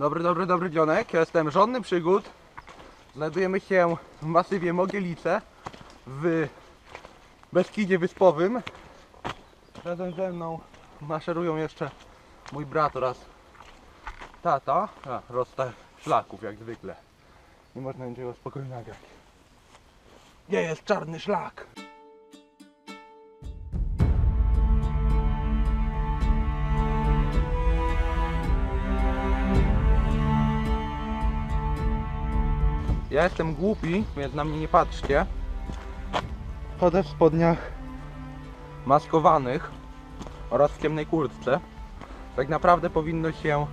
Dobry, dobry, dobry dzionek. Jestem żonny przygód. Znajdujemy się w masywie Mogielice w Beskidzie Wyspowym. Razem ze mną maszerują jeszcze mój brat oraz tata. A, rozstaw szlaków jak zwykle. Nie można niczego spokojnie nagrać. Gdzie jest czarny szlak? Ja jestem głupi, więc na mnie nie patrzcie. Chodzę w spodniach maskowanych oraz w ciemnej kurtce. Tak naprawdę powinno się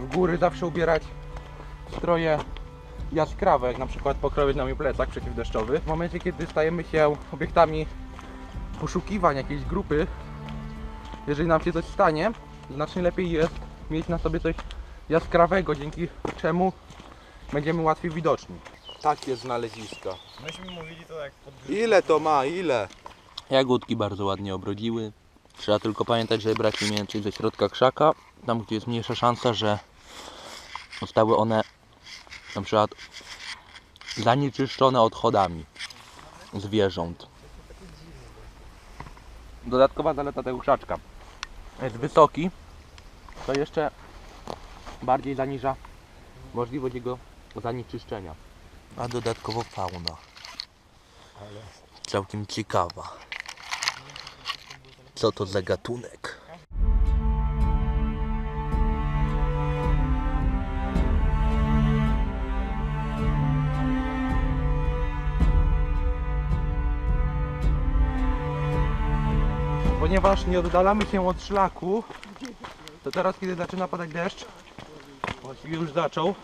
w góry zawsze ubierać stroje jaskrawe, jak na przykład na mój plecak przeciwdeszczowy. W momencie, kiedy stajemy się obiektami poszukiwań jakiejś grupy, jeżeli nam się coś stanie, znacznie lepiej jest mieć na sobie coś jaskrawego, dzięki czemu będziemy łatwiej widoczni. Takie znaleziska. Myśmy mówili to jak pod Ile to ma? Ile? Jagódki bardzo ładnie obrodziły. Trzeba tylko pamiętać, żeby brać je mniej więcej ze środka krzaka, tam gdzie jest mniejsza szansa, że zostały one na przykład zanieczyszczone odchodami zwierząt. Dodatkowa zaleta tego krzaczka. Jest wysoki, to jeszcze bardziej zaniża możliwość jego zanieczyszczenia. A dodatkowo fauna. Całkiem ciekawa. Co to za gatunek? Ponieważ nie oddalamy się od szlaku, to teraz kiedy zaczyna padać deszcz, właściwie już zaczął,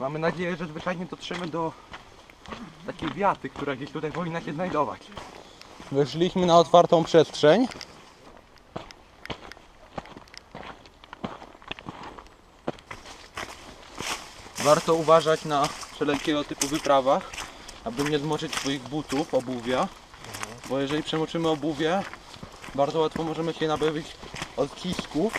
mamy nadzieję, że zwyczajnie dotrzemy do takiej wiaty, która gdzieś tutaj powinna się znajdować. Wyszliśmy na otwartą przestrzeń. Warto uważać na wszelkiego typu wyprawach, aby nie zmoczyć swoich butów, obuwia. Bo jeżeli przemoczymy obuwie, bardzo łatwo możemy się nabawić odcisków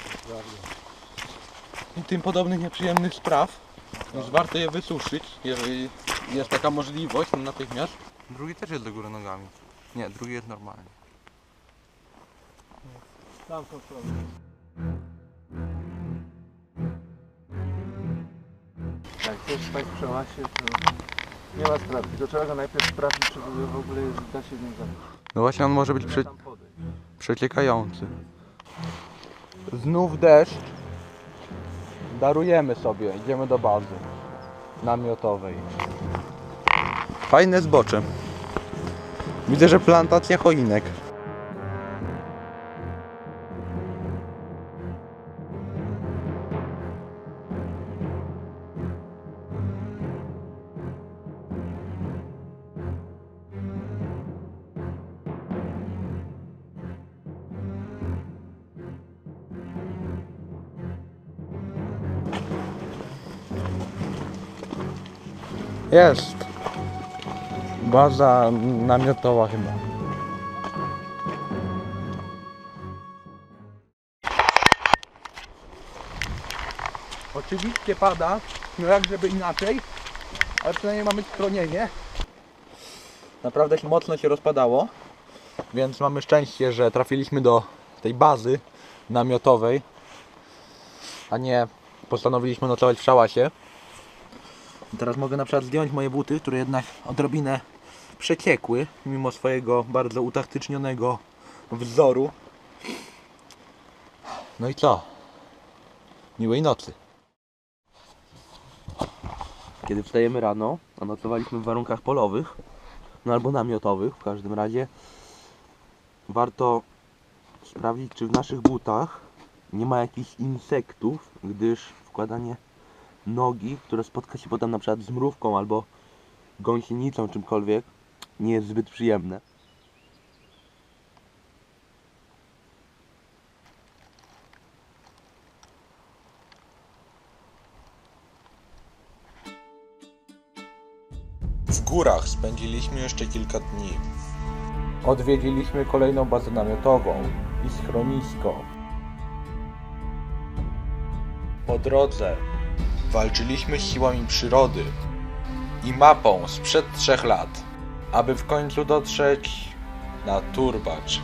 i tym podobnych nieprzyjemnych spraw. Więc warto je wysuszyć, jeżeli jest taka możliwość natychmiast. Drugi też jest do góry nogami. Nie, drugi jest normalny. Tam są problemy. Jak ktoś tak przełasie, to nie ma sprawy. Tylko trzeba go najpierw sprawdzić, czy w ogóle jest, da się w nim zamknąć. No właśnie on może być podejść. przeciekający. Znów deszcz. Darujemy sobie, idziemy do bazy namiotowej. Fajne zbocze. Widzę, że plantacja choinek. Jest. Baza namiotowa chyba. Oczywiście pada, no jak żeby inaczej, ale przynajmniej mamy schronienie. Naprawdę się mocno się rozpadało, więc mamy szczęście, że trafiliśmy do tej bazy namiotowej, a nie postanowiliśmy nocować w szałasie. Teraz mogę na przykład zdjąć moje buty, które jednak odrobinę przeciekły, mimo swojego bardzo utaktycznionego wzoru. No i co? Miłej nocy. Kiedy wstajemy rano, a nocowaliśmy w warunkach polowych, no albo namiotowych w każdym razie, warto sprawdzić, czy w naszych butach nie ma jakichś insektów, gdyż wkładanie nogi, które spotka się potem na przykład z mrówką albo gąsienicą, czymkolwiek, nie jest zbyt przyjemne. W górach spędziliśmy jeszcze kilka dni. Odwiedziliśmy kolejną bazę namiotową i schronisko. Po drodze Walczyliśmy siłami przyrody i mapą sprzed trzech lat, aby w końcu dotrzeć na Turbacz.